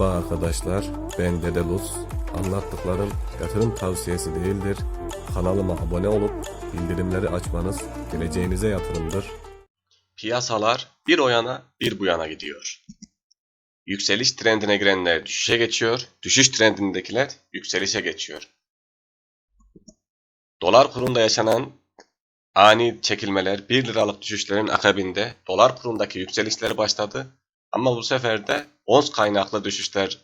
Merhaba arkadaşlar, ben Dede Luz. Anlattıklarım yatırım tavsiyesi değildir. Kanalıma abone olup bildirimleri açmanız geleceğinize yatırımdır. Piyasalar bir o yana bir bu yana gidiyor. Yükseliş trendine girenler düşüşe geçiyor, düşüş trendindekiler yükselişe geçiyor. Dolar kurunda yaşanan ani çekilmeler 1 liralık düşüşlerin akabinde dolar kurundaki yükselişler başladı ama bu sefer de ons kaynaklı düşüşler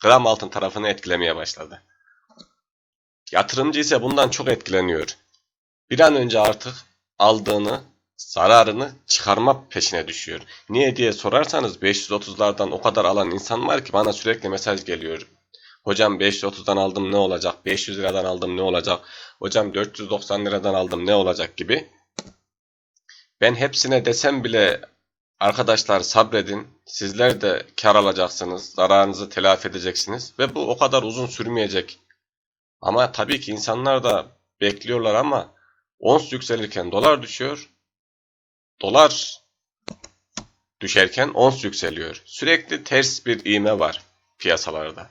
gram altın tarafını etkilemeye başladı. Yatırımcı ise bundan çok etkileniyor. Bir an önce artık aldığını zararını çıkarma peşine düşüyor. Niye diye sorarsanız 530'lardan o kadar alan insan var ki bana sürekli mesaj geliyor. Hocam 530'dan aldım ne olacak? 500 liradan aldım ne olacak? Hocam 490 liradan aldım ne olacak gibi. Ben hepsine desem bile arkadaşlar sabredin. Sizler de kar alacaksınız. Zararınızı telafi edeceksiniz. Ve bu o kadar uzun sürmeyecek. Ama tabii ki insanlar da bekliyorlar ama ons yükselirken dolar düşüyor dolar düşerken ons yükseliyor. Sürekli ters bir iğme var piyasalarda.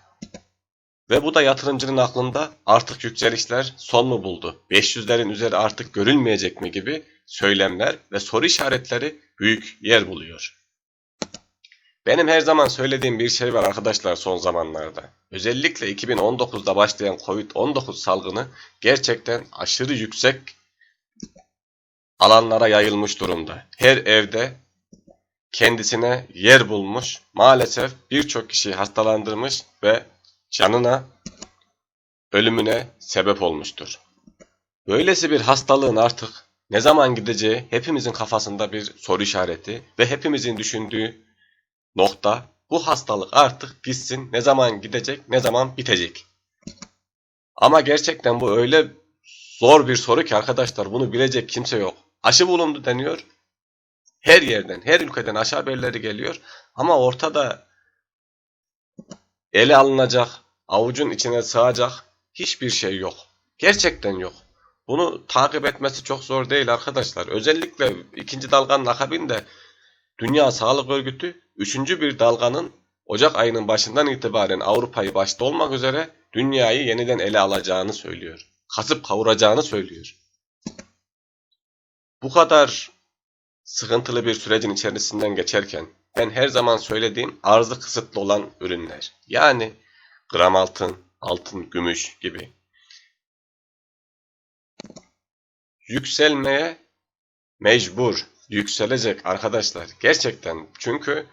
Ve bu da yatırımcının aklında artık yükselişler son mu buldu? 500'lerin üzeri artık görülmeyecek mi gibi söylemler ve soru işaretleri büyük yer buluyor. Benim her zaman söylediğim bir şey var arkadaşlar son zamanlarda. Özellikle 2019'da başlayan Covid-19 salgını gerçekten aşırı yüksek alanlara yayılmış durumda. Her evde kendisine yer bulmuş. Maalesef birçok kişiyi hastalandırmış ve canına, ölümüne sebep olmuştur. Böylesi bir hastalığın artık ne zaman gideceği hepimizin kafasında bir soru işareti ve hepimizin düşündüğü nokta bu hastalık artık gitsin, ne zaman gidecek, ne zaman bitecek. Ama gerçekten bu öyle zor bir soru ki arkadaşlar bunu bilecek kimse yok. Aşı bulundu deniyor. Her yerden, her ülkeden aşı haberleri geliyor. Ama ortada ele alınacak, avucun içine sığacak hiçbir şey yok. Gerçekten yok. Bunu takip etmesi çok zor değil arkadaşlar. Özellikle ikinci dalganın akabinde Dünya Sağlık Örgütü üçüncü bir dalganın Ocak ayının başından itibaren Avrupa'yı başta olmak üzere dünyayı yeniden ele alacağını söylüyor. Kasıp kavuracağını söylüyor. Bu kadar sıkıntılı bir sürecin içerisinden geçerken ben her zaman söylediğim arzı kısıtlı olan ürünler. Yani gram altın, altın, gümüş gibi. Yükselmeye mecbur, yükselecek arkadaşlar. Gerçekten çünkü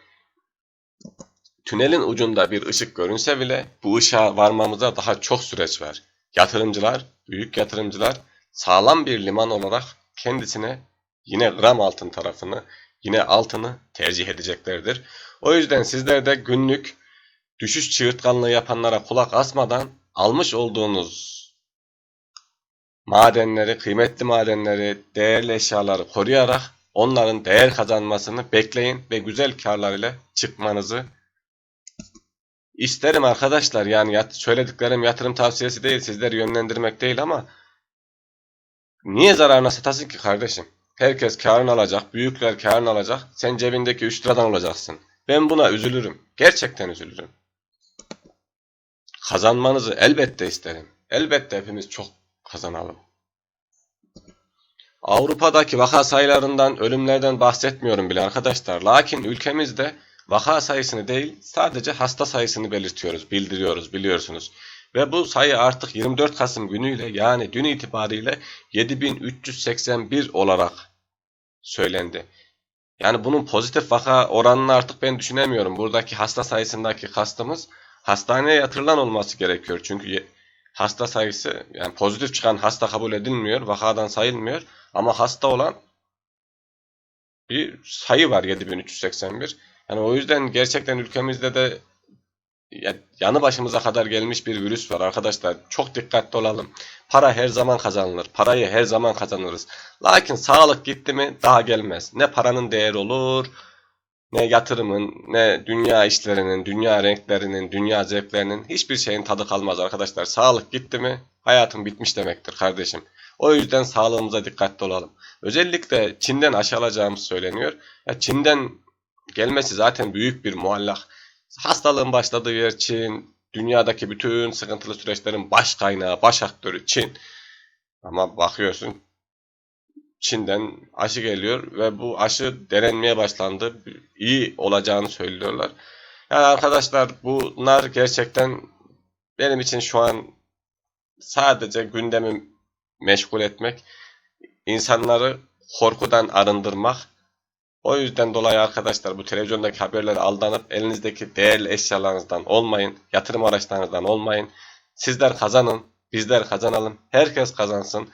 tünelin ucunda bir ışık görünse bile bu ışığa varmamıza daha çok süreç var. Yatırımcılar, büyük yatırımcılar sağlam bir liman olarak kendisine yine gram altın tarafını, yine altını tercih edeceklerdir. O yüzden sizler de günlük düşüş çığırtkanlığı yapanlara kulak asmadan almış olduğunuz madenleri, kıymetli madenleri, değerli eşyaları koruyarak onların değer kazanmasını bekleyin ve güzel karlar ile çıkmanızı isterim arkadaşlar. Yani yat söylediklerim yatırım tavsiyesi değil, sizleri yönlendirmek değil ama niye zararına satasın ki kardeşim? Herkes karını alacak, büyükler karını alacak. Sen cebindeki 3 liradan olacaksın. Ben buna üzülürüm. Gerçekten üzülürüm. Kazanmanızı elbette isterim. Elbette hepimiz çok kazanalım. Avrupa'daki vaka sayılarından, ölümlerden bahsetmiyorum bile arkadaşlar. Lakin ülkemizde vaka sayısını değil, sadece hasta sayısını belirtiyoruz, bildiriyoruz biliyorsunuz. Ve bu sayı artık 24 Kasım günüyle yani dün itibariyle 7381 olarak söylendi. Yani bunun pozitif vaka oranını artık ben düşünemiyorum. Buradaki hasta sayısındaki kastımız hastaneye yatırılan olması gerekiyor. Çünkü hasta sayısı yani pozitif çıkan hasta kabul edilmiyor, vakadan sayılmıyor. Ama hasta olan bir sayı var 7381. Yani o yüzden gerçekten ülkemizde de yanı başımıza kadar gelmiş bir virüs var arkadaşlar. Çok dikkatli olalım. Para her zaman kazanılır. Parayı her zaman kazanırız. Lakin sağlık gitti mi daha gelmez. Ne paranın değeri olur, ne yatırımın, ne dünya işlerinin, dünya renklerinin, dünya zevklerinin hiçbir şeyin tadı kalmaz arkadaşlar. Sağlık gitti mi hayatın bitmiş demektir kardeşim. O yüzden sağlığımıza dikkatli olalım. Özellikle Çin'den aşı alacağımız söyleniyor. Ya Çin'den gelmesi zaten büyük bir muallak. Hastalığın başladığı yer Çin, dünyadaki bütün sıkıntılı süreçlerin baş kaynağı, baş aktörü Çin. Ama bakıyorsun Çin'den aşı geliyor ve bu aşı denenmeye başlandı. İyi olacağını söylüyorlar. Yani arkadaşlar bunlar gerçekten benim için şu an sadece gündemi meşgul etmek, insanları korkudan arındırmak. O yüzden dolayı arkadaşlar bu televizyondaki haberlere aldanıp elinizdeki değerli eşyalarınızdan olmayın, yatırım araçlarınızdan olmayın. Sizler kazanın, bizler kazanalım, herkes kazansın.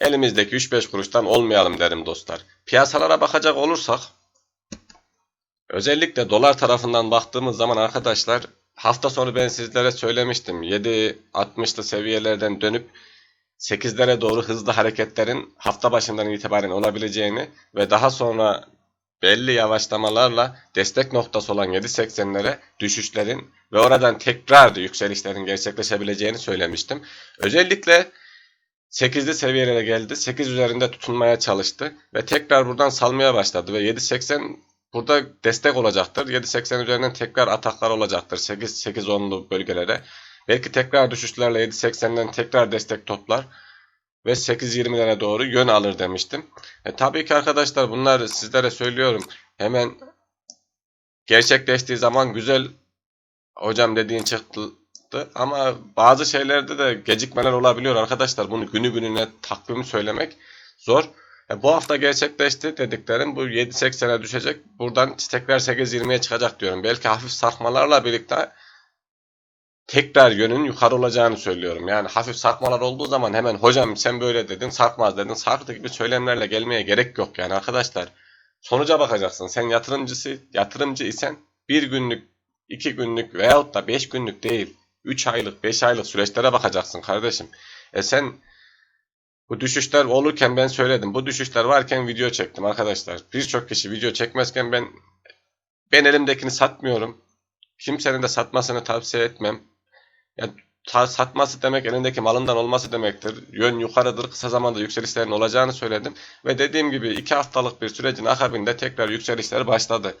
Elimizdeki 3-5 kuruştan olmayalım derim dostlar. Piyasalara bakacak olursak özellikle dolar tarafından baktığımız zaman arkadaşlar hafta sonu ben sizlere söylemiştim. 7.60'lı seviyelerden dönüp 8'lere doğru hızlı hareketlerin hafta başından itibaren olabileceğini ve daha sonra belli yavaşlamalarla destek noktası olan 7.80'lere düşüşlerin ve oradan tekrar yükselişlerin gerçekleşebileceğini söylemiştim. Özellikle 8'li seviyelere geldi. 8 üzerinde tutunmaya çalıştı ve tekrar buradan salmaya başladı ve 7.80 burada destek olacaktır. 7.80 üzerinden tekrar ataklar olacaktır 8 8 10'lu bölgelere. Belki tekrar düşüşlerle 7.80'den tekrar destek toplar ve 8.20'lere doğru yön alır demiştim. E, tabii ki arkadaşlar bunları sizlere söylüyorum. Hemen gerçekleştiği zaman güzel hocam dediğin çıktı ama bazı şeylerde de gecikmeler olabiliyor arkadaşlar. Bunu günü gününe takvimi söylemek zor. E, bu hafta gerçekleşti dediklerim bu 7.80'e düşecek. Buradan tekrar 8.20'ye çıkacak diyorum. Belki hafif sarkmalarla birlikte tekrar yönün yukarı olacağını söylüyorum. Yani hafif sarkmalar olduğu zaman hemen hocam sen böyle dedin sarkmaz dedin. Sarktı gibi söylemlerle gelmeye gerek yok yani arkadaşlar. Sonuca bakacaksın. Sen yatırımcısı, yatırımcı isen bir günlük, iki günlük veyahut da beş günlük değil. 3 aylık, 5 aylık süreçlere bakacaksın kardeşim. E sen bu düşüşler olurken ben söyledim. Bu düşüşler varken video çektim arkadaşlar. Birçok kişi video çekmezken ben ben elimdekini satmıyorum. Kimsenin de satmasını tavsiye etmem. Yani satması demek elindeki malından olması demektir. Yön yukarıdır. Kısa zamanda yükselişlerin olacağını söyledim. Ve dediğim gibi 2 haftalık bir sürecin akabinde tekrar yükselişler başladı.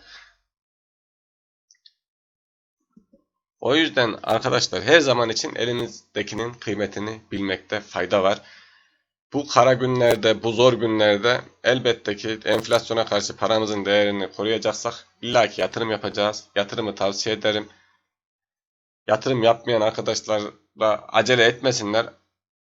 O yüzden arkadaşlar her zaman için elinizdekinin kıymetini bilmekte fayda var. Bu kara günlerde, bu zor günlerde elbette ki enflasyona karşı paramızın değerini koruyacaksak illaki yatırım yapacağız. Yatırımı tavsiye ederim. Yatırım yapmayan arkadaşlarla acele etmesinler.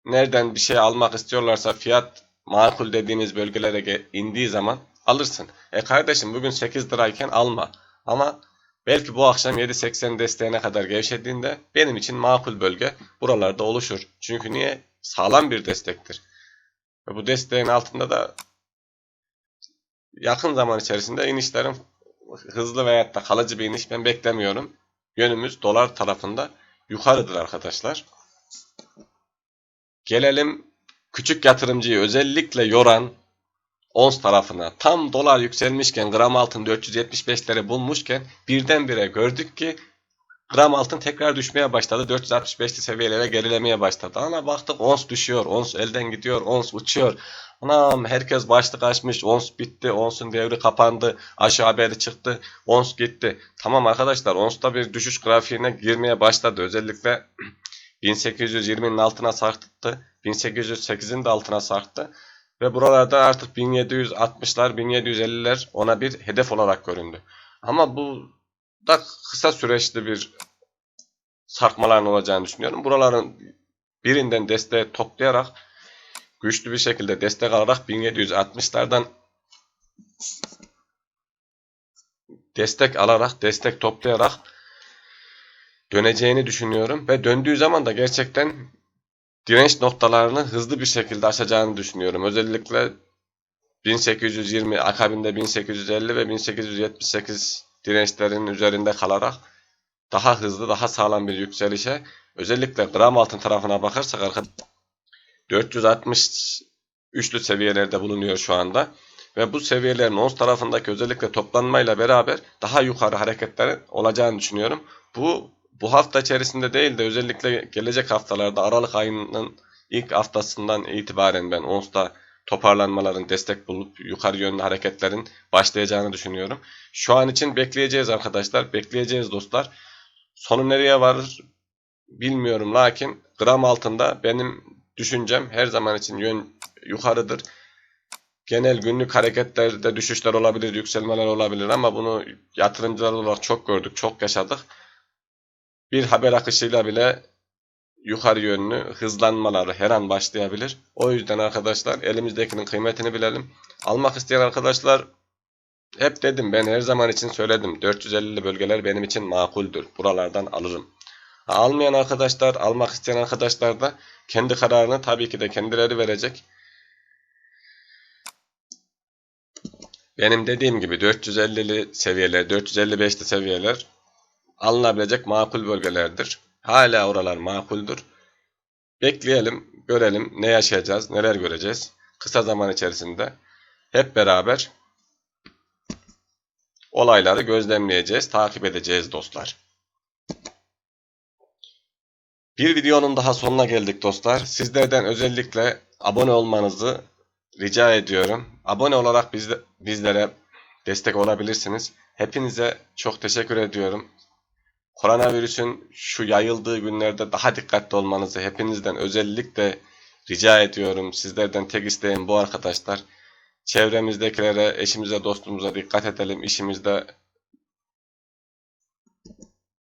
Nereden bir şey almak istiyorlarsa fiyat makul dediğiniz bölgelere indiği zaman alırsın. E kardeşim bugün 8 lirayken alma. Ama Belki bu akşam 7.80 desteğine kadar gevşediğinde benim için makul bölge buralarda oluşur. Çünkü niye? Sağlam bir destektir. Ve bu desteğin altında da yakın zaman içerisinde inişlerin hızlı veyahut da kalıcı bir iniş ben beklemiyorum. Yönümüz dolar tarafında yukarıdır arkadaşlar. Gelelim küçük yatırımcıyı özellikle yoran ons tarafına tam dolar yükselmişken gram altın 475'lere bulmuşken birdenbire gördük ki gram altın tekrar düşmeye başladı. 465'li seviyelere gerilemeye başladı. Ama baktık ons düşüyor, ons elden gidiyor, ons uçuyor. Anam herkes başlık açmış, ons bitti, onsun devri kapandı, aşağı haberi çıktı, ons gitti. Tamam arkadaşlar onsta bir düşüş grafiğine girmeye başladı. Özellikle 1820'nin altına sarktı, 1808'in de altına sarktı. Ve buralarda artık 1760'lar, 1750'ler ona bir hedef olarak göründü. Ama bu da kısa süreçli bir sarkmaların olacağını düşünüyorum. Buraların birinden desteği toplayarak güçlü bir şekilde destek alarak 1760'lardan destek alarak, destek toplayarak döneceğini düşünüyorum. Ve döndüğü zaman da gerçekten direnç noktalarını hızlı bir şekilde aşacağını düşünüyorum. Özellikle 1820 akabinde 1850 ve 1878 dirençlerin üzerinde kalarak daha hızlı, daha sağlam bir yükselişe özellikle gram altın tarafına bakarsak arkadaşlar 460 üçlü seviyelerde bulunuyor şu anda. Ve bu seviyelerin ons tarafındaki özellikle toplanmayla beraber daha yukarı hareketler olacağını düşünüyorum. Bu bu hafta içerisinde değil de özellikle gelecek haftalarda Aralık ayının ilk haftasından itibaren ben ONS'ta toparlanmaların, destek bulup yukarı yönlü hareketlerin başlayacağını düşünüyorum. Şu an için bekleyeceğiz arkadaşlar. Bekleyeceğiz dostlar. Sonu nereye varır bilmiyorum. Lakin gram altında benim düşüncem her zaman için yön yukarıdır. Genel günlük hareketlerde düşüşler olabilir, yükselmeler olabilir ama bunu yatırımcılar olarak çok gördük, çok yaşadık. Bir haber akışıyla bile yukarı yönlü hızlanmaları her an başlayabilir. O yüzden arkadaşlar elimizdekinin kıymetini bilelim. Almak isteyen arkadaşlar hep dedim ben her zaman için söyledim. 450'li bölgeler benim için makuldür. Buralardan alırım. Almayan arkadaşlar, almak isteyen arkadaşlar da kendi kararını tabii ki de kendileri verecek. Benim dediğim gibi 450'li seviyeler, 455'li seviyeler alınabilecek makul bölgelerdir. Hala oralar makuldür. Bekleyelim, görelim ne yaşayacağız, neler göreceğiz. Kısa zaman içerisinde hep beraber olayları gözlemleyeceğiz, takip edeceğiz dostlar. Bir videonun daha sonuna geldik dostlar. Sizlerden özellikle abone olmanızı rica ediyorum. Abone olarak bizde, bizlere destek olabilirsiniz. Hepinize çok teşekkür ediyorum. Koronavirüsün şu yayıldığı günlerde daha dikkatli olmanızı hepinizden özellikle rica ediyorum. Sizlerden tek isteğim bu arkadaşlar. Çevremizdekilere, eşimize, dostumuza dikkat edelim. İşimizde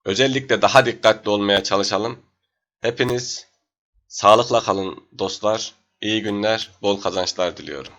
özellikle daha dikkatli olmaya çalışalım. Hepiniz sağlıkla kalın dostlar. İyi günler, bol kazançlar diliyorum.